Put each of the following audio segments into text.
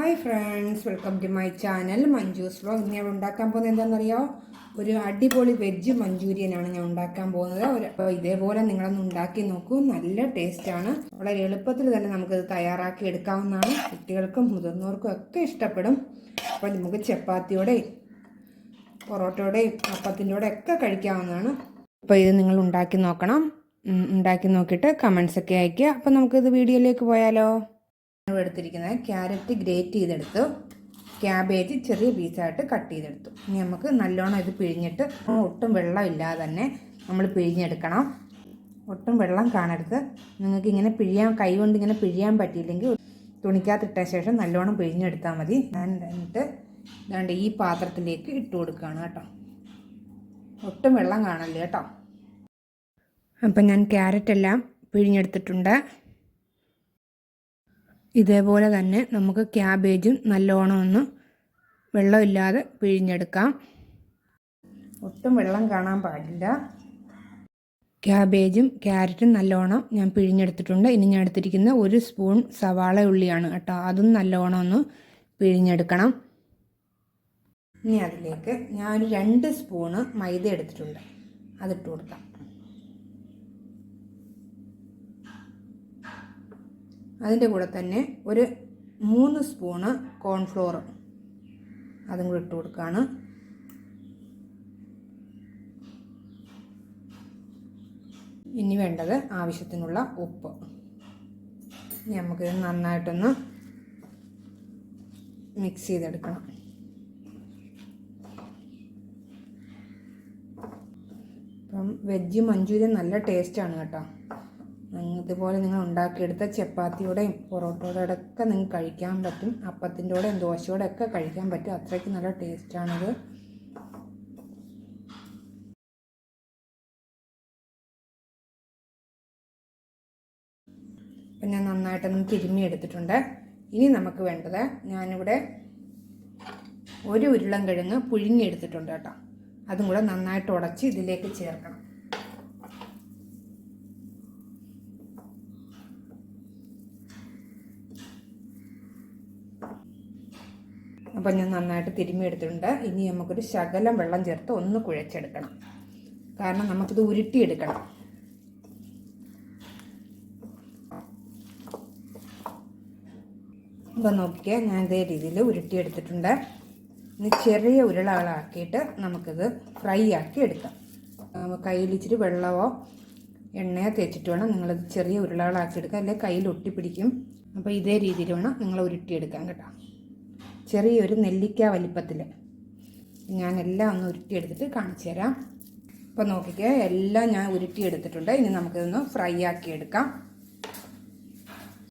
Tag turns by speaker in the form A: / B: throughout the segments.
A: Hi friends welcome to my channel Manju's vlog ഇന്ന് ഞാൻ ഉണ്ടാക്കാൻ പോകുന്നത് എന്താണെന്നറിയോ? ഒരു അടിപൊളി വെജ് മഞ്ചൂരിയനാണ് ഞാൻ ഉണ്ടാക്കാൻ പോകുന്നത്. അപ്പോൾ ഇതേപോലെ നിങ്ങളൊന്ന് ഉണ്ടാക്കി നോക്കൂ. നല്ല ടേസ്റ്റാണ് വളരെ എളുപ്പത്തിൽ തന്നെ നമുക്കിത് തയ്യാറാക്കി എടുക്കാവുന്നതാണ്. കുട്ടികൾക്കും മുതിർന്നവർക്കും ഒക്കെ ഇഷ്ടപ്പെടും. അപ്പോൾ നമുക്ക് ചപ്പാത്തിയോടെയും പൊറോട്ടയോടെയും അപ്പത്തിന്റെ ഒക്കെ കഴിക്കാവുന്നതാണ്. അപ്പോൾ ഇത് നിങ്ങൾ ഉണ്ടാക്കി നോക്കണം. ഉണ്ടാക്കി നോക്കിയിട്ട് കമൻസ് ഒക്കെ അയയ്ക്കുക. അപ്പോൾ നമുക്കിത് വീഡിയോയിലേക്ക് പോയാലോ? എടുത്തിരിക്കുന്നത് ക്യാരറ്റ് ഗ്രേറ്റ് ചെയ്തെടുത്തു. ക്യാബേജ് ചെറിയ പീസായിട്ട് കട്ട് ചെയ്തെടുത്തു. ഇനി നമുക്ക് നല്ലോണം ഇത് പിഴിഞ്ഞിട്ട് ഒട്ടും വെള്ളം ഇല്ലാതെ തന്നെ നമ്മൾ പിഴിഞ്ഞെടുക്കണം. ഒട്ടും വെള്ളം കാണരുത്. നിങ്ങൾക്ക് ഇങ്ങനെ പിഴിയാൻ കൈ കൊണ്ട് ഇങ്ങനെ പിഴിയാൻ പറ്റിയില്ലെങ്കിൽ തുണിക്കകത്തിട്ട ശേഷം നല്ലോണം പിഴിഞ്ഞെടുത്താൽ മതി. ഞാൻ എന്നിട്ട് ഇതാണ്ട് ഈ പാത്രത്തിലേക്ക് ഇട്ട് കൊടുക്കുകയാണ് കേട്ടോ. ഒട്ടും വെള്ളം കാണല്ലേ കേട്ടോ. അപ്പം ഞാൻ ക്യാരറ്റ് എല്ലാം പിഴിഞ്ഞെടുത്തിട്ടുണ്ട്. ഇതേപോലെ തന്നെ നമുക്ക് ക്യാബേജും നല്ലോണം ഒന്ന് വെള്ളമില്ലാതെ പിഴിഞ്ഞെടുക്കാം. ഒട്ടും വെള്ളം കാണാൻ പാടില്ല. ക്യാബേജും ക്യാരറ്റും നല്ലോണം ഞാൻ പിഴിഞ്ഞെടുത്തിട്ടുണ്ട്. ഇനി ഞാൻ എടുത്തിരിക്കുന്ന ഒരു സ്പൂൺ സവാള ഉള്ളിയാണ് കേട്ടോ. അതും നല്ലോണം ഒന്ന് പിഴിഞ്ഞെടുക്കണം. ഇനി അതിലേക്ക് ഞാനൊരു രണ്ട് സ്പൂണ് മൈദ എടുത്തിട്ടുണ്ട്. അതിട്ട് കൊടുക്കാം. അതിന്റെ കൂടെ തന്നെ ഒരു മൂന്ന് സ്പൂണ് കോൺഫ്ലോർ അതും കൂടി ഇട്ട് കൊടുക്കുകയാണ് ഇനി വേണ്ടത് ആവശ്യത്തിനുള്ള ഉപ്പ്. നമുക്കിത് നന്നായിട്ടൊന്ന് മിക്സ് ചെയ്തെടുക്കണം. അപ്പം വെജ് മഞ്ചൂരിയൻ നല്ല ടേസ്റ്റാണ് കേട്ടോ. ഇതുപോലെ നിങ്ങൾ ഉണ്ടാക്കിയെടുത്ത ചപ്പാത്തിയോടെയും പൊറോട്ടയോടെ ഒക്കെ നിങ്ങൾക്ക് കഴിക്കാൻ പറ്റും. അപ്പത്തിന്റെ കൂടെയും ദോശയോടെ ഒക്കെ കഴിക്കാൻ പറ്റും. അത്രയ്ക്ക് നല്ല ടേസ്റ്റാണിത്. അപ്പം ഞാൻ നന്നായിട്ടൊന്ന് തിരുമ്മി എടുത്തിട്ടുണ്ട് ഇനി നമുക്ക് വേണ്ടത് ഞാനിവിടെ ഒരു ഉരുളൻ കിഴങ്ങ് പുഴുങ്ങിയെടുത്തിട്ടുണ്ട് കേട്ടോ. അതും കൂടെ നന്നായിട്ട് ഉടച്ച് ഇതിലേക്ക് ചേർക്കണം. അപ്പം ഞാൻ നന്നായിട്ട് തിരുമ്മി എടുത്തിട്ടുണ്ട്. ഇനി നമുക്കൊരു ശകലം വെള്ളം ചേർത്ത് ഒന്ന് കുഴച്ചെടുക്കണം. കാരണം നമുക്കിത് ഉരുട്ടിയെടുക്കണം. അപ്പം നോക്കിക്കേ ഞാൻ ഇതേ രീതിയിൽ ഉരുട്ടിയെടുത്തിട്ടുണ്ട്. ഇനി ചെറിയ ഉരുളകളാക്കിയിട്ട് നമുക്കിത് ഫ്രൈ ആക്കി എടുക്കാം. കയ്യിൽ ഇച്ചിരി വെള്ളമോ എണ്ണയോ തേച്ചിട്ട് വേണം നിങ്ങളിത് ചെറിയ ഉരുളകളാക്കി എടുക്കുക അല്ലെങ്കിൽ കയ്യിൽ ഒട്ടിപ്പിടിക്കും. അപ്പോൾ ഇതേ രീതിയിൽ വേണം നിങ്ങൾ ഉരുട്ടിയെടുക്കാൻ കേട്ടോ. ചെറിയൊരു നെല്ലിക്ക വലിപ്പത്തിൽ ഞാൻ എല്ലാം ഒന്ന് ഉരുട്ടിയെടുത്തിട്ട് കാണിച്ചു തരാം. ഇപ്പോൾ നോക്കിക്കേ എല്ലാം ഞാൻ ഉരുട്ടിയെടുത്തിട്ടുണ്ട്. ഇനി നമുക്കിതൊന്ന് ഫ്രൈ ആക്കി എടുക്കാം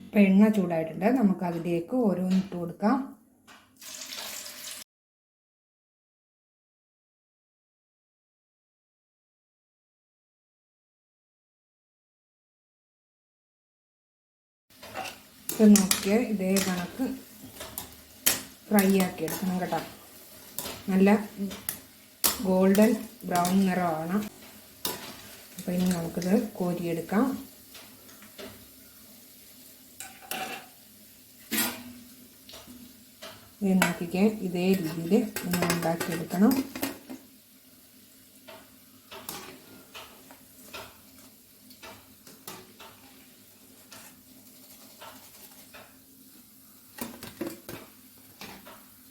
A: അപ്പോൾ എണ്ണ ചൂടായിട്ടുണ്ട്. നമുക്ക് അതിലേക്ക് ഓരോന്ന് ഇട്ട് കൊടുക്കാം. ഇപ്പം നോക്കിയാൽ ഇതേ കണക്ക് ഫ്രൈ ആക്കി എടുക്കണം കേട്ടോ. നല്ല ഗോൾഡൻ ബ്രൗൺ നിറമാണ്. അപ്പോൾ ഇനി നമുക്കിത് കോരിയെടുക്കാം. ഇത് നോക്കിക്കാൻ ഇതേ രീതിയിൽ ഉണ്ടാക്കിയെടുക്കണം.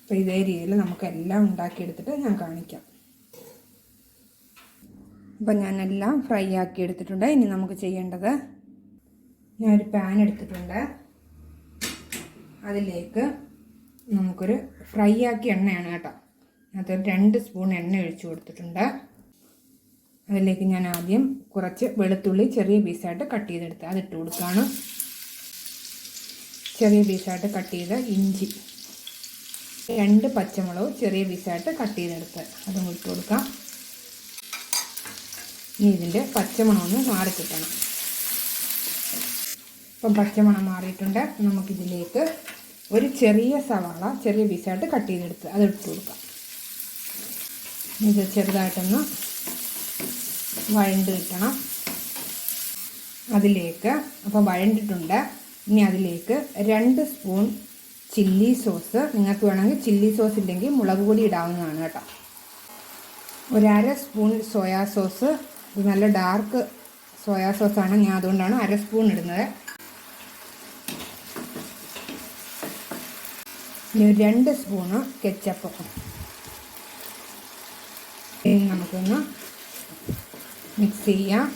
A: അപ്പോൾ ഇതേ രീതിയിൽ നമുക്കെല്ലാം ഉണ്ടാക്കിയെടുത്തിട്ട് ഞാൻ കാണിക്കാം. അപ്പം ഞാനെല്ലാം ഫ്രൈ ആക്കി എടുത്തിട്ടുണ്ട്. ഇനി നമുക്ക് ചെയ്യേണ്ടത് ഞാനൊരു പാൻ എടുത്തിട്ടുണ്ട്. അതിലേക്ക് നമുക്കൊരു ഫ്രൈ ആക്കിയ എണ്ണയാണ് കേട്ടോ. അത് രണ്ട് സ്പൂൺ എണ്ണ ഒഴിച്ചു കൊടുത്തിട്ടുണ്ട്. അതിലേക്ക് ഞാൻ ആദ്യം കുറച്ച് വെളുത്തുള്ളി ചെറിയ പീസായിട്ട് കട്ട് ചെയ്തെടുത്ത് അതിട്ട് കൊടുക്കുകയാണ് ചെറിയ പീസായിട്ട് കട്ട് ചെയ്ത ഇഞ്ചി. രണ്ട് പച്ചമുളകും ചെറിയ പീസായിട്ട് കട്ട് ചെയ്തെടുത്ത് അതും ഇട്ട് കൊടുക്കാം. ഇനി ഇതിന്റെ പച്ചമുളക് ഒന്ന് മാറി കിട്ടണം. ഇപ്പം പച്ചമണം മാറിയിട്ടുണ്ട്. നമുക്കിതിലേക്ക് ഒരു ചെറിയ സവാള ചെറിയ പീസായിട്ട് കട്ട് ചെയ്തെടുത്ത് അത് ഇട്ട് കൊടുക്കാം. ഇത് ചെറുതായിട്ടൊന്ന് വഴണ്ട് കിട്ടണം. അതിലേക്ക് അപ്പം വഴണ്ടിട്ടുണ്ട്. ഇനി അതിലേക്ക് രണ്ട് സ്പൂൺ ചില്ലി സോസ് നിങ്ങൾക്ക് വേണമെങ്കിൽ ചില്ലി സോസ് ഇല്ലെങ്കിൽ മുളക് പൊടി ഇടാവുന്നതാണ് കേട്ടോ. ഒരു അര സ്പൂൺ സോയാ സോസ് ഇത് നല്ല ഡാർക്ക് സോയാ സോസാണ് ഞാൻ അതുകൊണ്ടാണ് അര സ്പൂൺ ഇടുന്നത്. ഇനി ഒരു രണ്ട് സ്പൂണ് കെച്ചപ്പ് ഇനി നമുക്കൊന്ന് മിക്സ് ചെയ്യാം.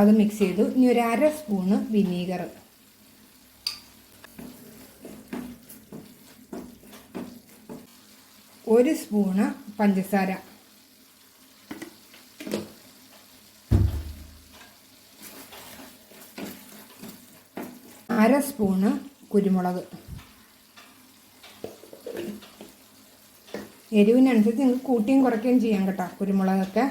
A: അത് മിക്സ് ചെയ്തു. ഇനി ഒരു അര സ്പൂണ് വിനീഗർ ഒരു സ്പൂണ് പഞ്ചസാര. അര സ്പൂണ് കുരുമുളക്. എരിവിനനുസരിച്ച് നിങ്ങൾക്ക് കൂട്ടിയും കുറയ്ക്കുകയും ചെയ്യാം കേട്ടോ കുരുമുളകൊക്കെ.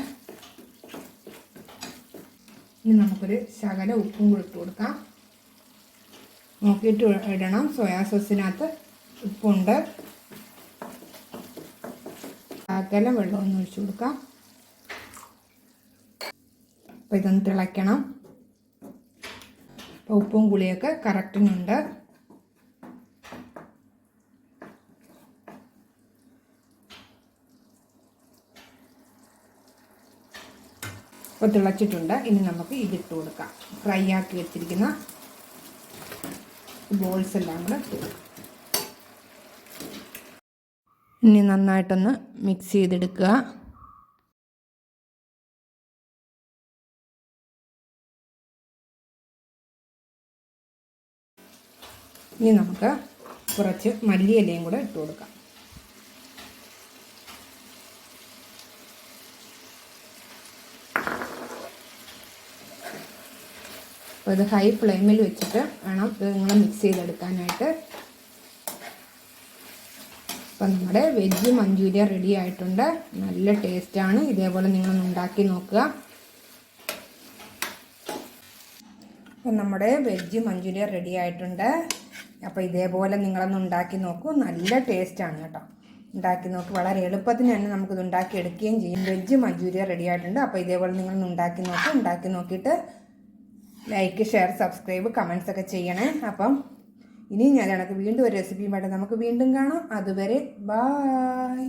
A: ഇനി നമുക്കൊരു ശകല ഉപ്പും കൂടി ഇട്ട് കൊടുക്കാം. നോക്കിയിട്ട് ഇടണം. സോയാ സോസിനകത്ത് ഉപ്പുണ്ട്. ശകലം വെള്ളം ഒന്ന് ഒഴിച്ചു കൊടുക്കാം. അപ്പോൾ ഇതൊന്ന് തിളയ്ക്കണം. അപ്പോൾ ഉപ്പും പുളിയൊക്കെ കറക്റ്റിനുണ്ട് അപ്പോൾ തിളച്ചിട്ടുണ്ട്. ഇനി നമുക്ക് ഇതിട്ട് കൊടുക്കാം. ഫ്രൈ ആക്കി വെച്ചിരിക്കുന്ന ബോൾസ് എല്ലാം കൂടെ ഇനി നന്നായിട്ടൊന്ന് മിക്സ് ചെയ്തെടുക്കുക. ഇനി നമുക്ക് കുറച്ച് മല്ലിയിലയും കൂടെ ഇട്ട് കൊടുക്കാം. അപ്പോൾ ഇത് ഹൈ ഫ്ലെയിമിൽ വെച്ചിട്ട് വേണം ഇത് നിങ്ങൾ മിക്സ് ചെയ്തെടുക്കാനായിട്ട്. അപ്പം നമ്മുടെ വെജ് മഞ്ചൂരിയ റെഡി ആയിട്ടുണ്ട്. നല്ല ടേസ്റ്റാണ് ഇതേപോലെ നിങ്ങളൊന്ന് ഉണ്ടാക്കി നോക്കുക. അപ്പം നമ്മുടെ വെജ് മഞ്ചൂരിയ റെഡി ആയിട്ടുണ്ട്. അപ്പോൾ ഇതേപോലെ നിങ്ങളൊന്ന് ഉണ്ടാക്കി നോക്കൂ. നല്ല ടേസ്റ്റാണ് കേട്ടോ. ഉണ്ടാക്കി നോക്കി. വളരെ എളുപ്പത്തിന് തന്നെ നമുക്കിത് ഉണ്ടാക്കി എടുക്കുകയും ചെയ്യും. വെജ് മഞ്ചൂരിയ റെഡി ആയിട്ടുണ്ട്. അപ്പോൾ ഇതേപോലെ നിങ്ങളൊന്ന് ഉണ്ടാക്കി നോക്കൂ. ഉണ്ടാക്കി നോക്കിയിട്ട് ലൈക്ക് ഷെയർ സബ്സ്ക്രൈബ് കമൻസ് ഒക്കെ ചെയ്യണേ. അപ്പം ഇനി ഞാൻ കണക്ക് വീണ്ടും ഒരു റെസിപ്പിയുമായിട്ട് നമുക്ക് വീണ്ടും കാണാം. അതുവരെ ബായ്